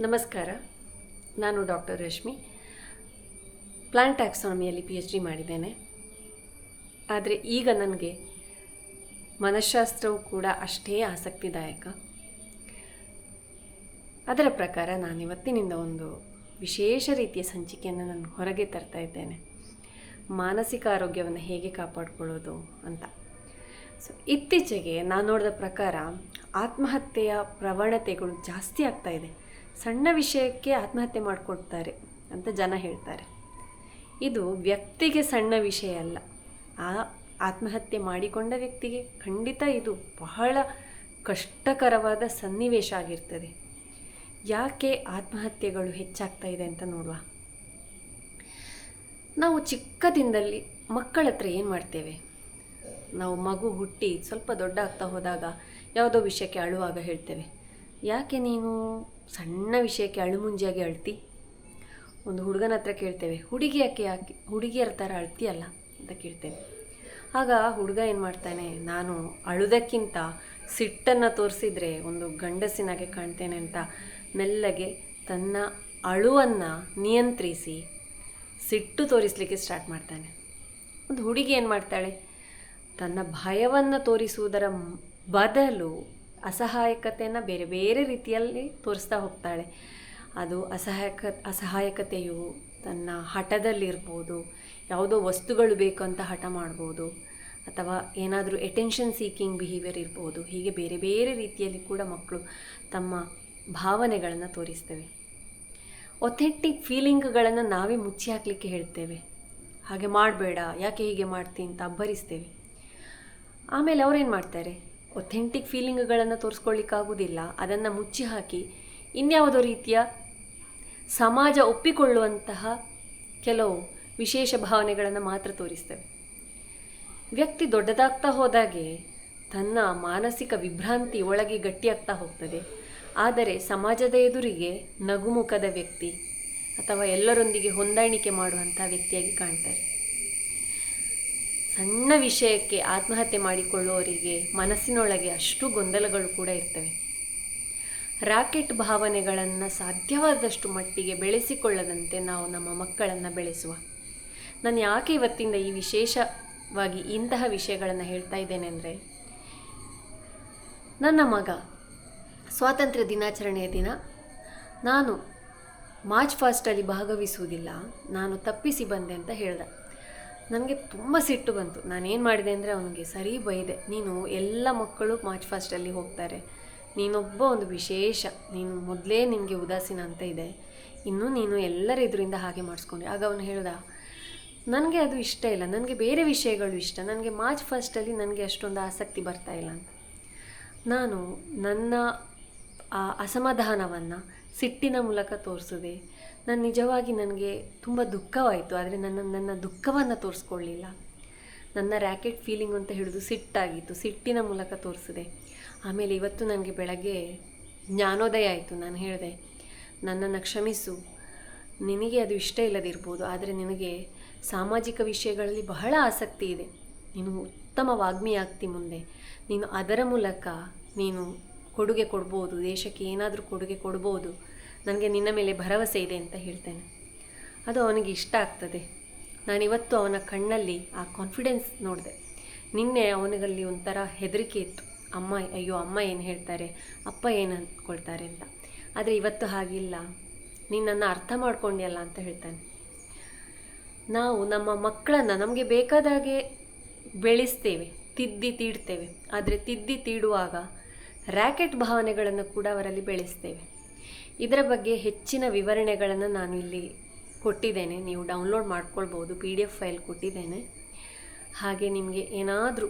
ನಮಸ್ಕಾರ. ನಾನು doctor Rashmi. Plant ಟ್ಯಾಕ್ಸಾನಮಿಯಲ್ಲಿ ಪಿ ಎಚ್ ಡಿ ಮಾಡಿದ್ದೇನೆ. ಆದರೆ ಈಗ ನನಗೆ ಮನಃಶಾಸ್ತ್ರವು ಕೂಡ ಅಷ್ಟೇ ಆಸಕ್ತಿದಾಯಕ. ಅದರ ಪ್ರಕಾರ ನಾನು ಇವತ್ತಿನಿಂದ ಒಂದು ವಿಶೇಷ ರೀತಿಯ ಸಂಚಿಕೆಯನ್ನು ನಾನು ಹೊರಗೆ ತರ್ತಾ ಇದ್ದೇನೆ. ಮಾನಸಿಕ ಆರೋಗ್ಯವನ್ನು ಹೇಗೆ ಕಾಪಾಡಿಕೊಳ್ಳೋದು ಅಂತ. ಸೊ ಇತ್ತೀಚೆಗೆ ನಾನು ನೋಡಿದ ಪ್ರಕಾರ ಆತ್ಮಹತ್ಯೆಯ ಪ್ರವಣತೆಗಳು ಜಾಸ್ತಿ ಆಗ್ತಾ ಇದೆ. ಸಣ್ಣ ವಿಷಯಕ್ಕೆ ಆತ್ಮಹತ್ಯೆ ಮಾಡಿಕೊಡ್ತಾರೆ ಅಂತ ಜನ ಹೇಳ್ತಾರೆ. ಇದು ವ್ಯಕ್ತಿಗೆ ಸಣ್ಣ ವಿಷಯ ಅಲ್ಲ. ಆ ಆತ್ಮಹತ್ಯೆ ಮಾಡಿಕೊಂಡ ವ್ಯಕ್ತಿಗೆ ಖಂಡಿತ ಇದು ಬಹಳ ಕಷ್ಟಕರವಾದ ಸನ್ನಿವೇಶ ಆಗಿರ್ತದೆ. ಯಾಕೆ ಆತ್ಮಹತ್ಯೆಗಳು ಹೆಚ್ಚಾಗ್ತಾ ಇದೆ ಅಂತ ನೋಡುವ. ನಾವು ಚಿಕ್ಕದಿಂದಲ್ಲಿ ಮಕ್ಕಳ ಹತ್ರ ಏನು ಮಾಡ್ತೇವೆ? ನಾವು ಮಗು ಹುಟ್ಟಿ ಸ್ವಲ್ಪ ದೊಡ್ಡ ಆಗ್ತಾ ಹೋದಾಗ ಯಾವುದೋ ವಿಷಯಕ್ಕೆ ಅಳುವಾಗ ಹೇಳ್ತೇವೆ. ಯಾಕೆ ನೀನು ಸಣ್ಣ ವಿಷಯಕ್ಕೆ ಅಳುಮುಂಜಿಯಾಗಿ ಅಳ್ತಿ? ಒಂದು ಹುಡುಗನ ಹತ್ರ ಕೇಳ್ತೇವೆ. ಹುಡುಗಿ ಯಾಕೆ ಯಾಕೆ? ಹುಡುಗಿಯರ ಥರ ಅಳ್ತೀಯಲ್ಲ ಅಂತ ಕೇಳ್ತೇವೆ ಆಗ ಹುಡುಗ ಏನು ಮಾಡ್ತಾನೆ, ನಾನು ಅಳುದಕ್ಕಿಂತ ಸಿಟ್ಟನ್ನು ತೋರಿಸಿದ್ರೆ ಒಂದು ಗಂಡಸಿನಾಗೆ ಕಾಣ್ತೇನೆ ಅಂತ ಮೆಲ್ಲಗೆ ತನ್ನ ಅಳುವನ್ನು ನಿಯಂತ್ರಿಸಿ ಸಿಟ್ಟು ತೋರಿಸಲಿಕ್ಕೆ ಸ್ಟಾರ್ಟ್ ಮಾಡ್ತಾನೆ. ಒಂದು ಹುಡುಗಿ ಏನು ಮಾಡ್ತಾಳೆ, ತನ್ನ ಭಯವನ್ನು ತೋರಿಸುವುದರ ಬದಲು ಅಸಹಾಯಕತೆಯನ್ನು ಬೇರೆ ಬೇರೆ ರೀತಿಯಲ್ಲಿ ತೋರಿಸ್ತಾ ಹೋಗ್ತಾಳೆ. ಅದು ಅಸಹಾಯಕ, ಅಸಹಾಯಕತೆಯು ತನ್ನ ಹಠದಲ್ಲಿರ್ಬೋದು, ಯಾವುದೋ ವಸ್ತುಗಳು ಬೇಕು ಅಂತ ಹಠ ಮಾಡ್ಬೋದು, ಅಥವಾ ಏನಾದರೂ ಅಟೆನ್ಷನ್ ಸೀಕಿಂಗ್ ಬಿಹೇವಿಯರ್ ಇರ್ಬೋದು, ಹೀಗೆ ಬೇರೆ ಬೇರೆ ರೀತಿಯಲ್ಲಿ ಕೂಡ ಮಕ್ಕಳು ತಮ್ಮ ಭಾವನೆಗಳನ್ನು ತೋರಿಸ್ತೇವೆ. ಒಥೆಂಟಿಕ್ ಫೀಲಿಂಗ್ಗಳನ್ನು ನಾವೇ ಮುಚ್ಚಿ ಹಾಕಲಿಕ್ಕೆ ಹೇಳ್ತೇವೆ. ಹಾಗೆ ಮಾಡಬೇಡ, ಯಾಕೆ ಹೀಗೆ ಮಾಡ್ತೀನಿ ಅಂತ ಅಬ್ಬರಿಸ್ತೇವೆ. ಆಮೇಲೆ ಅವ್ರೇನು ಮಾಡ್ತಾರೆ? ಒಥೆಂಟಿಕ್ ಫೀಲಿಂಗ್ಗಳನ್ನು ತೋರಿಸ್ಕೊಳ್ಳಿಕ್ಕಾಗೋದಿಲ್ಲ ಅದನ್ನು ಮುಚ್ಚಿ ಹಾಕಿ ಇನ್ಯಾವುದೋ ರೀತಿಯ ಸಮಾಜ ಒಪ್ಪಿಕೊಳ್ಳುವಂತಹ ಕೆಲವು ವಿಶೇಷ ಭಾವನೆಗಳನ್ನು ಮಾತ್ರ ತೋರಿಸ್ತೇವೆ. ವ್ಯಕ್ತಿ ದೊಡ್ಡದಾಗ್ತಾ ಹೋದಾಗೆ ತನ್ನ ಮಾನಸಿಕ ವಿಭ್ರಾಂತಿ ಒಳಗೆ ಗಟ್ಟಿಯಾಗ್ತಾ ಹೋಗ್ತದೆ. ಆದರೆ ಸಮಾಜದ ಎದುರಿಗೆ ನಗುಮುಖದ ವ್ಯಕ್ತಿ ಅಥವಾ ಎಲ್ಲರೊಂದಿಗೆ ಹೊಂದಾಣಿಕೆ ಮಾಡುವಂಥ ವ್ಯಕ್ತಿಯಾಗಿ ಕಾಣ್ತಾರೆ. ಸಣ್ಣ ವಿಷಯಕ್ಕೆ ಆತ್ಮಹತ್ಯೆ ಮಾಡಿಕೊಳ್ಳುವವರಿಗೆ ಮನಸ್ಸಿನೊಳಗೆ ಅಷ್ಟು ಗೊಂದಲಗಳು ಕೂಡ ಇರ್ತವೆ. ರಾಕೆಟ್ ಭಾವನೆಗಳನ್ನು ಸಾಧ್ಯವಾದಷ್ಟು ಮಟ್ಟಿಗೆ ಬೆಳೆಸಿಕೊಳ್ಳದಂತೆ ನಾವು ನಮ್ಮ ಮಕ್ಕಳನ್ನು ಬೆಳೆಸುವ. ನಾನು ಯಾಕೆ ಇವತ್ತಿಂದ ಈ ವಿಶೇಷವಾಗಿ ಇಂತಹ ವಿಷಯಗಳನ್ನು ಹೇಳ್ತಾ ಇದ್ದೇನೆ ಅಂದರೆ, ನನ್ನ ಮಗ ಸ್ವಾತಂತ್ರ್ಯ ದಿನಾಚರಣೆಯ ದಿನ ನಾನು ಮಾರ್ಚ್ ಫಾಸ್ಟಲ್ಲಿ ಭಾಗವಹಿಸುವುದಿಲ್ಲ, ನಾನು ತಪ್ಪಿಸಿ ಬಂದೆ ಅಂತ ಹೇಳ್ದ. ನನಗೆ ತುಂಬ ಸಿಟ್ಟು ಬಂತು. ನಾನೇನು ಮಾಡಿದೆ ಅಂದರೆ ಅವನಿಗೆ, ಸರಿ ಬೈದೆ, ನೀನು ಎಲ್ಲ ಮಕ್ಕಳು ಮಾರ್ಚ್ ಫಾಸ್ಟಲ್ಲಿ ಹೋಗ್ತಾರೆ. ನೀನೊಬ್ಬ ಒಂದು ವಿಶೇಷ, ನೀನು ಮೊದಲೇ ನಿನಗೆ ಉದಾಸೀನ ಅಂತ ಇದೆ. ಇನ್ನೂ ನೀನು ಎಲ್ಲರ ಇದರಿಂದ ಹಾಗೆ ಮಾಡಿಸ್ಕೊಂಡೆ. ಆಗ ಅವನು ಹೇಳ್ದ, ನನಗೆ ಅದು ಇಷ್ಟ ಇಲ್ಲ. ನನಗೆ ಬೇರೆ ವಿಷಯಗಳು ಇಷ್ಟ. ನನಗೆ ಮಾರ್ಚ್ ಫಸ್ಟಲ್ಲಿ ನನಗೆ ಅಷ್ಟೊಂದು ಆಸಕ್ತಿ ಬರ್ತಾ ಇಲ್ಲ ಅಂತ. ನಾನು ನನ್ನ ಅಸಮಾಧಾನವನ್ನು ಸಿಟ್ಟಿನ ಮೂಲಕ ತೋರಿಸಿದೆ. ನಾನು ನಿಜವಾಗಿ ನನಗೆ ತುಂಬ ದುಃಖವಾಯಿತು, ಆದರೆ ನನ್ನ ನನ್ನ ದುಃಖವನ್ನು ತೋರಿಸ್ಕೊಳ್ಳಿಲ್ಲ. ನನ್ನ ರ್ಯಾಕೆಟ್ ಫೀಲಿಂಗ್ ಅಂತ ಹಿಡಿದು ಸಿಟ್ಟಾಗಿತ್ತು, ಸಿಟ್ಟಿನ ಮೂಲಕ ತೋರಿಸಿದೆ. ಆಮೇಲೆ ಇವತ್ತು ನನಗೆ ಬೆಳಗ್ಗೆ ಜ್ಞಾನೋದಯ ಆಯಿತು, ನಾನು ಹೇಳಿದೆ, ನನ್ನನ್ನು ಕ್ಷಮಿಸು. ನಿನಗೆ ಅದು ಇಷ್ಟ ಇಲ್ಲದಿರ್ಬೋದು, ಆದರೆ ನಿನಗೆ ಸಾಮಾಜಿಕ ವಿಷಯಗಳಲ್ಲಿ ಬಹಳ ಆಸಕ್ತಿ ಇದೆ. ನೀನು ಉತ್ತಮ ವಾಗ್ಮಿ ಆಗ್ತಿ ಮುಂದೆ. ನೀನು ಅದರ ಮೂಲಕ ನೀನು ಕೊಡುಗೆ ಕೊಡ್ಬೋದು, ದೇಶಕ್ಕೆ ಏನಾದರೂ ಕೊಡುಗೆ ಕೊಡ್ಬೋದು, ನನಗೆ ನಿನ್ನ ಮೇಲೆ ಭರವಸೆ ಇದೆ ಅಂತ ಹೇಳ್ತೇನೆ. ಅದು ಅವನಿಗೆ ಇಷ್ಟ ಆಗ್ತದೆ. ನಾನಿವತ್ತು ಅವನ ಕಣ್ಣಲ್ಲಿ ಆ ಕಾನ್ಫಿಡೆನ್ಸ್ ನೋಡಿದೆ. ನಿನ್ನೆ ಅವನಿಗಲ್ಲಿ ಒಂಥರ ಹೆದರಿಕೆ ಇತ್ತು. ಅಮ್ಮ, ಅಯ್ಯೋ, ಅಮ್ಮ ಏನು ಹೇಳ್ತಾರೆ, ಅಪ್ಪ ಏನು ಅಂದ್ಕೊಳ್ತಾರೆ ಅಂತ. ಆದರೆ ಇವತ್ತು ಹಾಗಿಲ್ಲ. ನಿನ್ನನ್ನು ನನ್ನ ಅರ್ಥ ಮಾಡ್ಕೊಂಡ್ಯಲ್ಲ ಅಂತ ಹೇಳ್ತಾನೆ. ನಾವು ನಮ್ಮ ಮಕ್ಕಳನ್ನು ನಮಗೆ ಬೇಕಾದಾಗೆ ಬೆಳೆಸ್ತೇವೆ, ತಿದ್ದಿ ತೀಡ್ತೇವೆ. ಆದರೆ ತಿದ್ದಿ ತೀಡುವಾಗ ರ್ಯಾಕೆಟ್ ಭಾವನೆಗಳನ್ನು ಕೂಡ ಅವರಲ್ಲಿ ಬೆಳೆಸ್ತೇವೆ. ಇದರ ಬಗ್ಗೆ ಹೆಚ್ಚಿನ ವಿವರಣೆಗಳನ್ನು ನಾನು ಇಲ್ಲಿ ಕೊಟ್ಟಿದ್ದೇನೆ. ನೀವು ಡೌನ್ಲೋಡ್ ಮಾಡ್ಕೊಳ್ಬೋದು ಪಿ ಡಿ ಎಫ್ ಫೈಲ್ ಕೊಟ್ಟಿದ್ದೇನೆ. ಹಾಗೆ ನಿಮಗೆ ಏನಾದರೂ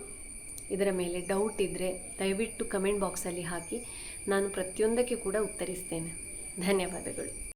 ಇದರ ಮೇಲೆ ಡೌಟ್ ಇದ್ದರೆ ದಯವಿಟ್ಟು ಕಮೆಂಟ್ ಬಾಕ್ಸಲ್ಲಿ ಹಾಕಿ. ನಾನು ಪ್ರತಿಯೊಂದಕ್ಕೆ ಕೂಡ ಉತ್ತರಿಸ್ತೇನೆ. ಧನ್ಯವಾದಗಳು.